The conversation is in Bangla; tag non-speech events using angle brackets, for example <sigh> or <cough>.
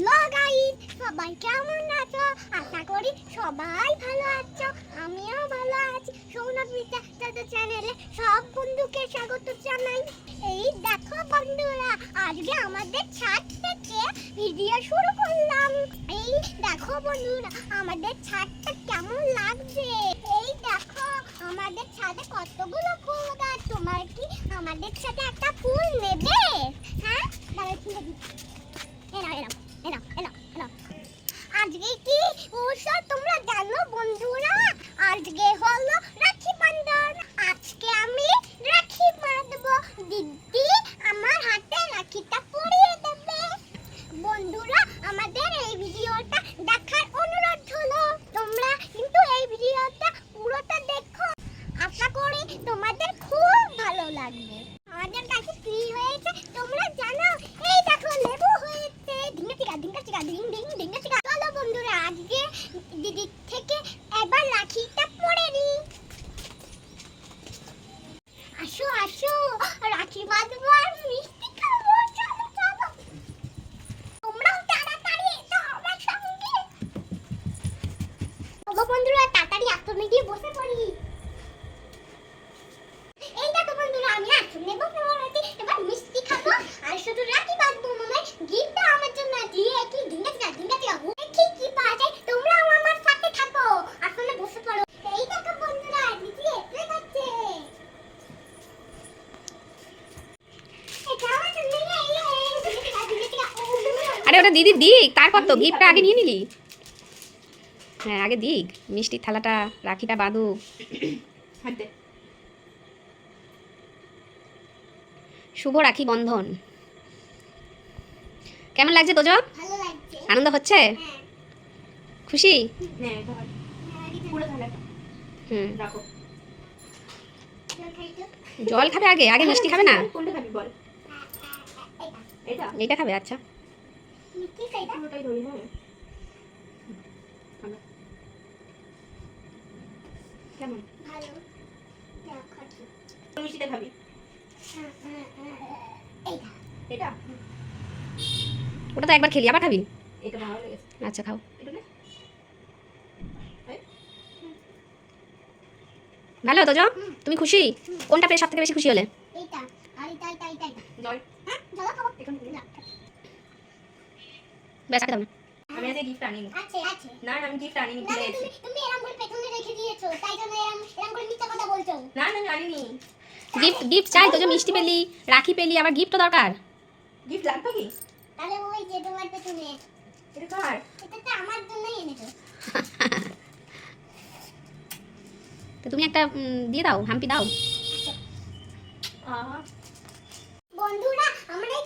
হ্যালো গাইস সবাই কেমন আছো? আশা করি সবাই ভালো আছো। আমিও ভালো আছি। সৌনক বিদ্যাসাগর চ্যানেলে সব বন্ধুকে স্বাগত জানাই। এই দেখো বন্ধুরা, আজকে আমাদের ছাদ থেকে ভিডিও শুরু করলাম। এই দেখো বন্ধুরা, আমাদের ছাদটা কেমন লাগছে? এই দেখো, আমাদের ছাদে কতগুলো আজকে তোমরা জানো বন্ধুরা? আজকে হলো রাখি বন্ধন। আজকে আমি রাখি বাঁধবো। দিদি আমার হাতে রাখিটা পরিয়ে দেবে। বন্ধুরা, আমাদের এই ভিডিওটা দেখার অনুরোধ হলো, তোমরা কিন্তু এই ভিডিওটা পুরোটা দেখো। আশা করি তোমাদের খুব ভালো লাগবে। আমাদের কাছে ফ্রি হয়েছে, তোমরা জানো, এই দেখো লেবু হয়েছে ঢিঙ্গা চিকা ঢিঙ্গা চিকা ডিং ডিং ঢিঙ্গা চিকা চলো বন্ধুরা আজকে দিদির থেকে এবার রাখিটা পরে নি আসো আসো রাখি বাঁধবো আর মিষ্টি খাব চলো চলো তোমরাও তাড়াতাড়ি এসো আমার সঙ্গে চলো বন্ধুরা আসনে গিয়ে বসে পড়ি। এই দেখো বন্ধুরা, আমি আসনে বসে পড়েছি এবার মিষ্টি খাব, আর শুধু রাখি বাঁধবো মনে গিফটটা আমার জন্য দিয়ে কি ঢিঙ্গা চিকা ঢিঙ্গা চিকা দেখি কি পাওয়া যায়। তোমরাও আমার সাথে থাকো। আসনে বসে পড়ো। এই দেখো বন্ধুরা, দিদি চিকা ও আরে ওটা দিদি দিক তার কত গিফটটা আগে নিয়ে নিলি। হ্যাঁ আগে দিক। মিষ্টির থালাটা রাখিটা বাঁধু শুভ রাখি বন্ধন। কেমন লাগছে তোজ? ভালো আনন্দ হচ্ছে? হ্যাঁ। খুশি? হ্যাঁ হুম। জল খাবে আগে? আগে মিষ্টি খাবে না? <laughs> কোনটা খাবি বল? এটা। খাবে আচ্ছা মিষ্টি খাইটা পুরোটাই ধরি হ্যাঁ কেমন? ভালো। মিষ্টিটা খাবি এটা? ওটা তো একবার খেলি আবার খাবি? এটা ভালো লেগেছে। আচ্ছা খাও। ভালো তুমি খুশি? কোনটা পেয়ে সব থেকে বেশি খুশি হলে? হ্যাঁ ব্যাস আমি আজকে গিফট আনিনি। না না আমি গিফট আনিনি তুমি তুমি এরকম করে পেছনে রেখে দিয়েছ তাই জন্য এরকম এরকম করে মিথ্যা কথা বলছো না না আমি আনিনি গিফট গিফট চাই তোজ মিষ্টি পেলি রাখি পেলি আবার গিফট তো দরকার। গিফট লাগবে কি? তাহলে ওই যে তোমার পেছনে এটা কার? এটা তো আমার জন্যই এনেছো। তো তুমি একটা দিয়ে দাও হাম্পি দাও। বন্ধুরা আমরা এই